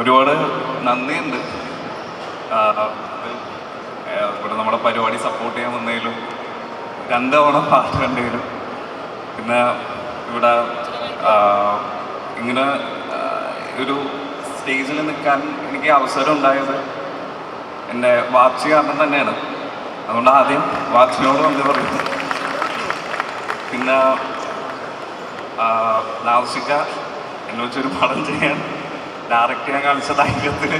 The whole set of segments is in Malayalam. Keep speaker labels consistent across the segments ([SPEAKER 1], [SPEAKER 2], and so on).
[SPEAKER 1] ഒരുപാട് നന്ദിയുണ്ട്. ഇവിടെ നമ്മുടെ പരിപാടി സപ്പോർട്ട് ചെയ്യാൻ വന്നതിലും രണ്ട് തവണ പാട്ട് കണ്ടതിലും. പിന്നെ ഇവിടെ ഇങ്ങനെ ഒരു സ്റ്റേജിൽ നിൽക്കാൻ എനിക്ക് അവസരം ഉണ്ടായത് എന്റെ വാച്ച് കാരണം തന്നെയാണ്. അതുകൊണ്ട് ആദ്യം വാച്ചിനോട് നന്ദി പറയുന്നു. പിന്നെ നാസിക എന്നെ വെച്ചൊരു പടം ചെയ്യാൻ ഡയറക്റ്റ് ഞാൻ കാണിച്ച ധൈര്യത്തിന്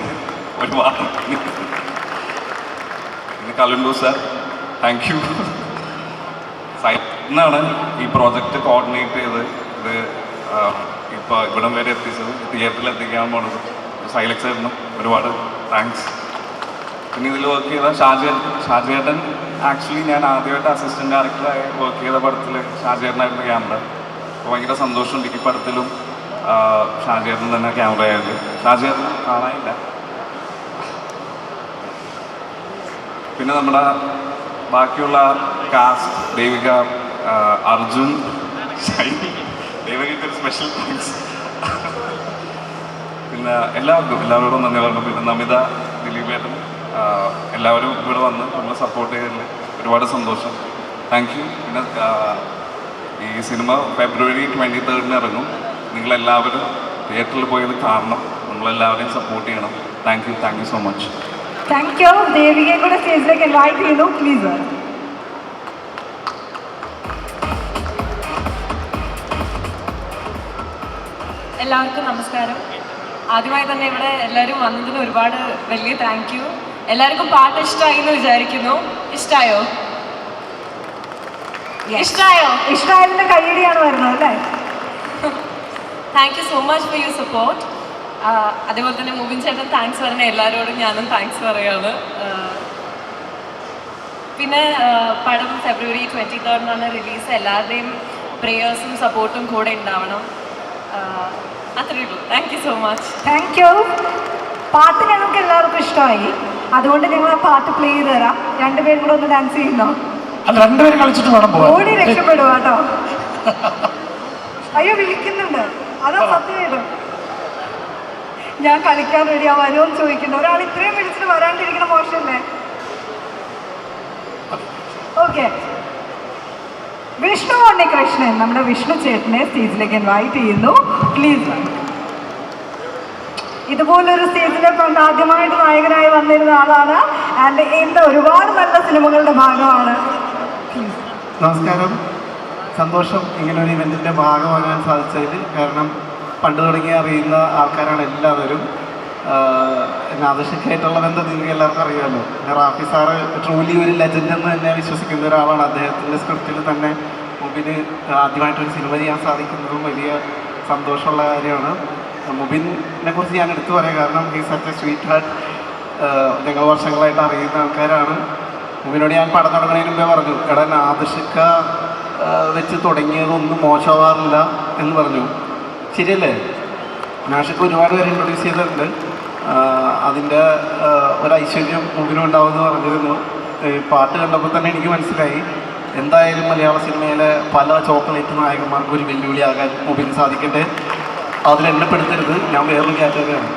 [SPEAKER 1] ഒരുപാട്. പിന്നെ കലുണ്ടു സാർ താങ്ക് യു സൈറ്റിന്നാണ് ഈ പ്രോജക്റ്റ് കോർഡിനേറ്റ് ചെയ്ത് ഇത് ഇപ്പോൾ ഇവിടം വരെ എത്തിച്ചത്. തിയേറ്ററിൽ എത്തിക്കാൻ പോണത്. സൈലക്സ് ആയിരുന്നു. ഒരുപാട് താങ്ക്സ് പിന്നെ ഇതിൽ വർക്ക് ചെയ്ത ഷാജേട്ടൻ ഷാജേട്ടൻ ആക്ച്വലി ഞാൻ ആദ്യമായിട്ട് അസിസ്റ്റന്റ് ഡയറക്ടറായി വർക്ക് ചെയ്ത പടത്തിൽ ഷാജേട്ടനായിരുന്നു ക്യാമറ അപ്പോൾ ഭയങ്കര സന്തോഷമുണ്ട് ഈ പടത്തിലും. ഷാജേട്ടൻ തന്നെ ക്യാമറ ആയത്. ഷാജേട്ടൻ കാണാനില്ല. പിന്നെ നമ്മുടെ ബാക്കിയുള്ള കാസ്റ്റ് ദേവിക അർജുൻ ദേവികയ്ക്ക് ഒരു സ്പെഷ്യൽ താങ്ക്സ് പിന്നെ എല്ലാവർക്കും എല്ലാവരോടും നന്ദി പറഞ്ഞു പിന്നെ നമിത ദിലീപേട്ടൻ എല്ലാവരും ഇവിടെ വന്ന് നമ്മളെ സപ്പോർട്ട് ചെയ്തതിൽ ഒരുപാട് സന്തോഷം. താങ്ക് യു പിന്നെ ഈ സിനിമ ഫെബ്രുവരി ട്വന്റി തേർഡിന് ഇറങ്ങും. നിങ്ങളെല്ലാവരും തിയേറ്ററിൽ പോയത് കാണണം നമ്മളെല്ലാവരെയും സപ്പോർട്ട് ചെയ്യണം. Thank you thank you so much
[SPEAKER 2] thank you ദേവികയെ കൂടെ സ്റ്റേജിലേക്ക് ഇൻവൈറ്റ് ചെയ്യുന്നു പ്ലീസ്
[SPEAKER 3] എല്ലാവർക്കും നമസ്കാരം. ആദ്യമായി തന്നെ ഇവിടെ എല്ലാവരും വന്നതിന് ഒരുപാട് വലിയ താങ്ക് യു എല്ലാവർക്കും പാട്ട് ഇഷ്ടമായി എന്ന് വിചാരിക്കുന്നു. ഇഷ്ടായോ? ഇഷ്ടായോ?
[SPEAKER 2] ഇഷ്ടായതിന്റെ കയ്യടിയാണ് വരുന്നത് അല്ലേ?
[SPEAKER 3] Thank you so much for your support അതേപോലെ തന്നെ മുബിൻ ചേട്ടൻ താങ്ക്സ് പറഞ്ഞ എല്ലാവരോടും ഞാനും താങ്ക്സ് പറയാണ്. ആ, പിന്നെ പടം ഫെബ്രുവരി ട്വന്റി തേർഡിനാണ് റിലീസ് എല്ലാവരുടെയും പ്രേയേഴ്സും സപ്പോർട്ടും കൂടെ ഉണ്ടാവണം. അത്രയേ ഉള്ളൂ. Thank you so much
[SPEAKER 2] thank you പാട്ട് ഞങ്ങൾക്ക് എല്ലാവർക്കും ഇഷ്ടമായി. അതുകൊണ്ട് ഞങ്ങൾ ആ പാട്ട് പ്ലേ ചെയ്ത് തരാം. രണ്ടുപേരും കൂടെ ഒന്ന് ഡാൻസ് ചെയ്യുന്നോ?
[SPEAKER 4] രണ്ടുപേരും കളിച്ചിട്ട്
[SPEAKER 2] ഓടി രക്ഷപ്പെടുക കേട്ടോ അയ്യോ വിളിക്കുന്നുണ്ട്. അതാ സത്യം ഞാൻ കളിക്കാൻ റെഡിയാ വരുമെന്ന് ചോദിക്കുന്നു. ഒരാൾ ഇത്രയും വിളിച്ചിട്ട് വരാണ്ടിരിക്കുന്ന മോശമല്ലേ? ഓക്കെ വിഷ്ണു ഉണ്ണികൃഷ്ണൻ നമ്മുടെ വിഷ്ണു ചേട്ടനെ സ്റ്റേജിലേക്ക് ഇൻവൈറ്റ് ചെയ്യുന്നു. പ്ലീസ് ഇതുപോലൊരു സ്റ്റേജിലെ കൊണ്ട് ആദ്യമായിട്ട് നായകനായി വന്നിരുന്ന ആളാണ്. ആൻഡ് എന്താ ഒരുപാട് നല്ല സിനിമകളുടെ ഭാഗമാണ്.
[SPEAKER 5] നമസ്കാരം. സന്തോഷം ഇങ്ങനെ ഒരു ഇവന്റിന്റെ ഭാഗമാകാൻ സാധിച്ചതിൽ. കാരണം പണ്ട് തുടങ്ങി അറിയുന്ന ആൾക്കാരാണ് എല്ലാവരും. നാദശക്കായിട്ടുള്ള ബന്ധം നിങ്ങൾക്ക് എല്ലാവർക്കും അറിയാമല്ലോ. ഞാൻ റാഫി സാറ് ട്രൂലി ഒരു ലെജൻഡ് എന്ന് തന്നെ വിശ്വസിക്കുന്ന ഒരാളാണ്. അദ്ദേഹത്തിന്റെ സ്ക്രിപ്റ്റിൽ തന്നെ മുബിന് ആദ്യമായിട്ടൊരു സിനിമ ചെയ്യാൻ സാധിക്കുന്നതും വലിയ സന്തോഷമുള്ള കാര്യമാണ്. മുബിനെ കുറിച്ച് ഞാൻ എടുത്തു പറയാം. കാരണം ഈ സച്ച് എ സ്വീറ്റ് ഹാർട്ട് ഞങ്ങൾ വർഷങ്ങളായിട്ട് അറിയുന്ന ആൾക്കാരാണ്. മുബിനോട് ഞാൻ പടം തുടങ്ങുന്നതിന് മുമ്പേ പറഞ്ഞു എടാ നാദശക്ക വെച്ച് തുടങ്ങിയതൊന്നും മോശമാവാറില്ല എന്ന് പറഞ്ഞു. ശരിയല്ലേ? നാഷക്ക് ഒരുപാട് പേര് ഇൻട്രൊഡ്യൂസ് ചെയ്തിട്ടുണ്ട്. അതിന്റെ ഒരു ഐശ്വര്യം മുബിനും ഉണ്ടാവുമെന്ന് പറഞ്ഞിരുന്നു പാട്ട് കണ്ടപ്പോൾ തന്നെ എനിക്ക് മനസ്സിലായി. എന്തായാലും മലയാള സിനിമയിലെ പല ചോക്ലേറ്റ് നായകന്മാർക്കും ഒരു വെല്ലുവിളിയാകാൻ മുമ്പിന് സാധിക്കട്ടെ. അതിലെണ്ണപ്പെടുത്തരുത് ഞാൻ വേറൊരു കാറ്റഗറിയാണ്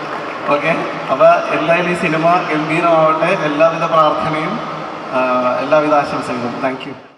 [SPEAKER 5] ഓക്കെ അപ്പോൾ എന്തായാലും ഈ സിനിമ ഗംഭീരമാവട്ടെ. എല്ലാവിധ പ്രാർത്ഥനയും എല്ലാവിധ ആശംസകളും. താങ്ക്